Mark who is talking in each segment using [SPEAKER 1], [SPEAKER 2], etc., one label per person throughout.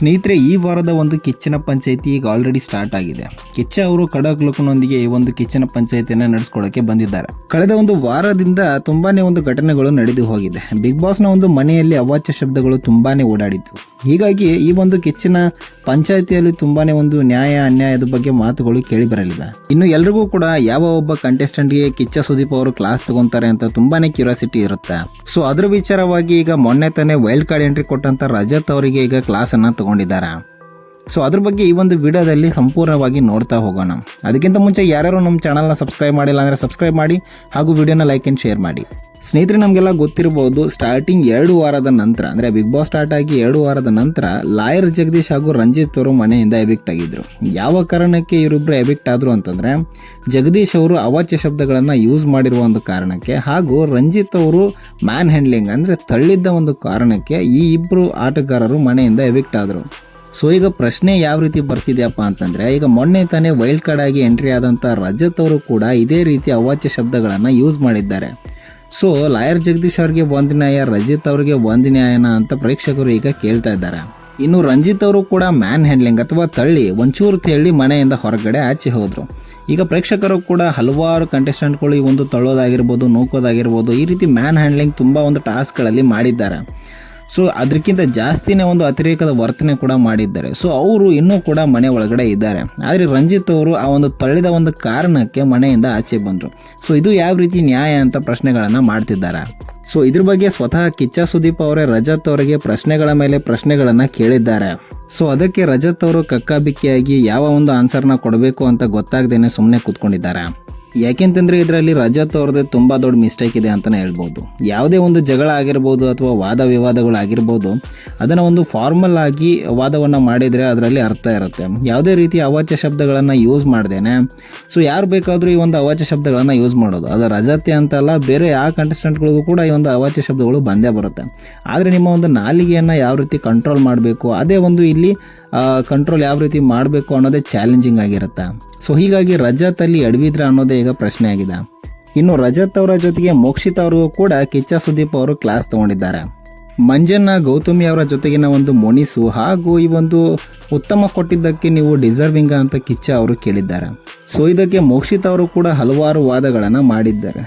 [SPEAKER 1] ಸ್ನೇಹಿತರೆ, ಈ ವಾರದ ಒಂದು ಕಿಚ್ಚನ ಪಂಚಾಯಿತಿ ಈಗ ಆಲ್ರೆಡಿ ಸ್ಟಾರ್ಟ್ ಆಗಿದೆ. ಕಿಚ್ಚ ಅವರು ಖಡಕ್ ಲುಕ್ನೊಂದಿಗೆ ಈ ಒಂದು ಕಿಚ್ಚನ ಪಂಚಾಯಿತಿಯನ್ನು ನಡೆಸ್ಕೊಳ್ಳೋಕೆ ಬಂದಿದ್ದಾರೆ. ಕಳೆದ ಒಂದು ವಾರದಿಂದ ತುಂಬಾನೇ ಒಂದು ಘಟನೆಗಳು ನಡೆದು ಹೋಗಿದೆ. ಬಿಗ್ ಬಾಸ್ನ ಒಂದು ಮನೆಯಲ್ಲಿ ಅವಾಚ್ಯ ಶಬ್ದಗಳು ತುಂಬಾನೇ ಓಡಾಡಿತ್ತು. ಹೀಗಾಗಿ ಈ ಒಂದು ಕಿಚ್ಚನ ಪಂಚಾಯತಿಯಲ್ಲಿ ತುಂಬಾನೇ ಒಂದು ನ್ಯಾಯ, ಅನ್ಯಾಯದ ಬಗ್ಗೆ ಮಾತುಗಳು ಕೇಳಿ ಬರಲಿಲ್ಲ ಇನ್ನು ಎಲ್ರಿಗೂ ಕೂಡ ಯಾವ ಒಬ್ಬ ಕಂಟೆಸ್ಟೆಂಟ್ಗೆ ಕಿಚ್ಚ ಸುದೀಪ್ ಅವರು ಕ್ಲಾಸ್ ತಗೊಂತಾರೆ ಅಂತ ತುಂಬಾನೇ ಕ್ಯೂರಿಯಾಸಿಟಿ ಇರುತ್ತೆ. ಸೊ ಅದ್ರ ವಿಚಾರವಾಗಿ ಈಗ ಮೊನ್ನೆ ತಾನೇ ವೈಲ್ಡ್ ಕಾರ್ಡ್ ಎಂಟ್ರಿ ಕೊಟ್ಟಂತ ರಜತ್ ಅವರಿಗೆ ಈಗ ಕ್ಲಾಸ್ ಅನ್ನ ತಗೊಂಡಿದ್ದಾರೆ? ಸೊ ಅದ್ರ ಬಗ್ಗೆ ಈ ಒಂದು ವಿಡಿಯೋದಲ್ಲಿ ಸಂಪೂರ್ಣವಾಗಿ ನೋಡ್ತಾ ಹೋಗೋಣ. ಅದಕ್ಕಿಂತ ಮುಂಚೆ ಯಾರ್ಯಾರು ನಮ್ಮ ಚಾನಲ್ನ ಸಬ್ಸ್ಕ್ರೈಬ್ ಮಾಡಿಲ್ಲ ಅಂದರೆ ಸಬ್ಸ್ಕ್ರೈಬ್ ಮಾಡಿ ಹಾಗೂ ವಿಡಿಯೋನ ಲೈಕ್ ಆ್ಯಂಡ್ ಶೇರ್ ಮಾಡಿ. ಸ್ನೇಹಿತರೆ, ನಮಗೆಲ್ಲ ಗೊತ್ತಿರಬಹುದು ಸ್ಟಾರ್ಟಿಂಗ್ ಎರಡು ವಾರದ ನಂತರ, ಅಂದರೆ ಬಿಗ್ ಬಾಸ್ ಸ್ಟಾರ್ಟ್ ಆಗಿ ಎರಡು ವಾರದ ನಂತರ ಲಾಯರ್ ಜಗದೀಶ್ ಹಾಗೂ ರಂಜಿತ್ ಅವರು ಮನೆಯಿಂದ ಎಬಿಕ್ಟ್ ಆಗಿದ್ದರು ಯಾವ ಕಾರಣಕ್ಕೆ ಇವರಿಬ್ಬರು ಎಬಿಕ್ಟ್ ಆದರು ಅಂತಂದರೆ, ಜಗದೀಶ್ ಅವರು ಅವಾಚ್ಯ ಶಬ್ದಗಳನ್ನು ಯೂಸ್ ಮಾಡಿರುವ ಒಂದು ಕಾರಣಕ್ಕೆ, ಹಾಗೂ ರಂಜಿತ್ ಅವರು ಮ್ಯಾನ್ ಹ್ಯಾಂಡ್ಲಿಂಗ್ ಅಂದರೆ ತಳ್ಳಿದ್ದ ಒಂದು ಕಾರಣಕ್ಕೆ ಈ ಇಬ್ಬರು ಆಟಗಾರರು ಮನೆಯಿಂದ ಎಬಿಕ್ಟ್ ಆದರು. ಸೊ ಈಗ ಪ್ರಶ್ನೆ ಯಾವ ರೀತಿ ಬರ್ತಿದೆಯಪ್ಪ ಅಂತಂದರೆ, ಈಗ ಮೊನ್ನೆ ತಾನೇ ವೈಲ್ಡ್ ಕಾರ್ಡ್ ಆಗಿ ಎಂಟ್ರಿ ಆದಂಥ ರಜತ್ ಅವರು ಕೂಡ ಇದೇ ರೀತಿ ಅವಾಚ್ಯ ಶಬ್ದಗಳನ್ನು ಯೂಸ್ ಮಾಡಿದ್ದಾರೆ. ಸೊ ಲಾಯರ್ ಜಗದೀಶ್ ಅವ್ರಿಗೆ ಒಂದು ನ್ಯಾಯ, ರಜಿತ್ ಅವ್ರಿಗೆ ಒಂದು ನ್ಯಾಯನ ಅಂತ ಪ್ರೇಕ್ಷಕರು ಈಗ ಕೇಳ್ತಾ ಇದ್ದಾರೆ. ಇನ್ನು ರಂಜಿತ್ ಅವರು ಕೂಡ ಮ್ಯಾನ್ ಹ್ಯಾಂಡ್ಲಿಂಗ್ ಅಥವಾ ತಳ್ಳಿ, ಒಂಚೂರು ತಳ್ಳಿ ಮನೆಯಿಂದ ಹೊರಗಡೆ ಆಚೆ ಹೋದರು. ಈಗ ಪ್ರೇಕ್ಷಕರು ಕೂಡ ಹಲವಾರು ಕಂಟೆಸ್ಟೆಂಟ್ಗಳು ಈ ಒಂದು ತಳ್ಳೋದಾಗಿರ್ಬೋದು, ನೂಕೋದಾಗಿರ್ಬೋದು ಈ ರೀತಿ ಮ್ಯಾನ್ ಹ್ಯಾಂಡ್ಲಿಂಗ್ ತುಂಬ ಒಂದು ಟಾಸ್ಕ್ಗಳಲ್ಲಿ ಮಾಡಿದ್ದಾರೆ. ಸೊ ಅದಕ್ಕಿಂತ ಜಾಸ್ತಿನೇ ಒಂದು ಅತಿರೇಕದ ವರ್ತನೆ ಕೂಡ ಮಾಡಿದ್ದಾರೆ. ಸೊ ಅವರು ಇನ್ನೂ ಕೂಡ ಮನೆ ಒಳಗಡೆ ಇದ್ದಾರೆ. ಆದರೆ ರಂಜಿತ್ ಅವರು ಆ ಒಂದು ತಳ್ಳಿದ ಒಂದು ಕಾರಣಕ್ಕೆ ಮನೆಯಿಂದ ಆಚೆ ಬಂದರು. ಸೊ ಇದು ಯಾವ ರೀತಿ ನ್ಯಾಯ ಅಂತ ಪ್ರಶ್ನೆಗಳನ್ನು ಮಾಡ್ತಿದ್ದಾರೆ. ಸೊ ಇದ್ರ ಬಗ್ಗೆ ಸ್ವತಃ ಕಿಚ್ಚ ಸುದೀಪ್ ಅವರೇ, ರಜತ್ ಅವರಿಗೆ ಪ್ರಶ್ನೆಗಳ ಮೇಲೆ ಪ್ರಶ್ನೆಗಳನ್ನು ಕೇಳಿದ್ದಾರೆ. ಸೊ ಅದಕ್ಕೆ ರಜತ್ ಅವರು ಕಕ್ಕಾಬಿಕ್ಕಿಯಾಗಿ ಯಾವ ಒಂದು ಆನ್ಸರ್ನ ಕೊಡಬೇಕು ಅಂತ ಗೊತ್ತಾಗ್ದೇನೆ ಸುಮ್ಮನೆ ಕೂತ್ಕೊಂಡಿದ್ದಾರೆ. ಯಾಕೆಂತಂದ್ರೆ ಇದರಲ್ಲಿ ರಜತ್ ಅವ್ರದ್ದೇ ತುಂಬ ದೊಡ್ಡ ಮಿಸ್ಟೇಕ್ ಇದೆ ಅಂತಲೇ ಹೇಳ್ಬೋದು. ಯಾವುದೇ ಒಂದು ಜಗಳ ಆಗಿರ್ಬೋದು ಅಥವಾ ವಾದ ವಿವಾದಗಳು ಆಗಿರ್ಬೋದು, ಅದನ್ನು ಒಂದು ಫಾರ್ಮಲ್ ಆಗಿ ವಾದವನ್ನು ಮಾಡಿದರೆ ಅದರಲ್ಲಿ ಅರ್ಥ ಇರುತ್ತೆ. ಯಾವುದೇ ರೀತಿ ಅವಾಚ್ಯ ಶಬ್ದಗಳನ್ನು ಯೂಸ್ ಮಾಡ್ದೇನೆ ಸೊ ಯಾರು ಬೇಕಾದರೂ ಈ ಒಂದು ಅವಾಚ್ಯ ಶಬ್ದಗಳನ್ನು ಯೂಸ್ ಮಾಡೋದು. ಅದು ರಜತೆ ಅಂತಲ್ಲ ಬೇರೆ ಯಾವ ಕಂಟೆಸ್ಟೆಂಟ್ಗಳಿಗೂ ಕೂಡ ಈ ಒಂದು ಅವಾಚ್ಯ ಶಬ್ದಗಳು ಬಂದೇ ಬರುತ್ತೆ. ಆದರೆ ನಿಮ್ಮ ಒಂದು ನಾಲಿಗೆಯನ್ನು ಯಾವ ರೀತಿ ಕಂಟ್ರೋಲ್ ಮಾಡಬೇಕು, ಅದೇ ಒಂದು ಇಲ್ಲಿ ಕಂಟ್ರೋಲ್ ಯಾವ ರೀತಿ ಮಾಡಬೇಕು ಅನ್ನೋದೇ ಚಾಲೆಂಜಿಂಗ್ ಆಗಿರುತ್ತೆ. ಸೊ ಹೀಗಾಗಿ ರಜತ್ ಅಲ್ಲಿ ಅನ್ನೋದೆ ಅನ್ನೋದೇ ಈಗ ಪ್ರಶ್ನೆ ಆಗಿದೆ. ಇನ್ನು ರಜತ್ ಅವರ ಜೊತೆಗೆ ಮೋಕ್ಷಿತ್ ಅವ್ರಿಗೂ ಕೂಡ ಕಿಚ್ಚ ಸುದೀಪ್ ಅವರು ಕ್ಲಾಸ್ ತಗೊಂಡಿದ್ದಾರೆ. ಮಂಜನ್ನ ಗೌತಮಿ ಅವರ ಜೊತೆಗಿನ ಒಂದು ಮೊನಿಸು ಹಾಗೂ ಈ ಒಂದು ಉತ್ತಮ ಕೊಟ್ಟಿದ್ದಕ್ಕೆ ನೀವು ಡಿಸರ್ವಿಂಗ ಅಂತ ಕಿಚ್ಚ ಅವರು ಕೇಳಿದ್ದಾರೆ. ಸೊ ಇದಕ್ಕೆ ಮೋಕ್ಷಿತ್ ಅವರು ಕೂಡ ಹಲವಾರು ವಾದಗಳನ್ನು ಮಾಡಿದ್ದಾರೆ.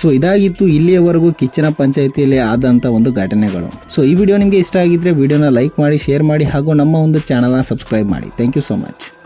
[SPEAKER 1] ಸೊ ಇದಾಗಿತ್ತು ಇಲ್ಲಿಯವರೆಗೂ ಕಿಚ್ಚನ ಪಂಚಾಯಿತಿಯಲ್ಲಿ ಆದಂಥ ಒಂದು ಘಟನೆಗಳು. ಸೊ ಈ ವಿಡಿಯೋ ನಿಮಗೆ ಇಷ್ಟ ಆಗಿದ್ರೆ ವಿಡಿಯೋನ ಲೈಕ್ ಮಾಡಿ ಶೇರ್ ಮಾಡಿ ಹಾಗೂ ನಮ್ಮ ಒಂದು ಚಾನಲ್ನ ಸಬ್ಸ್ಕ್ರೈಬ್ ಮಾಡಿ. Thank you so much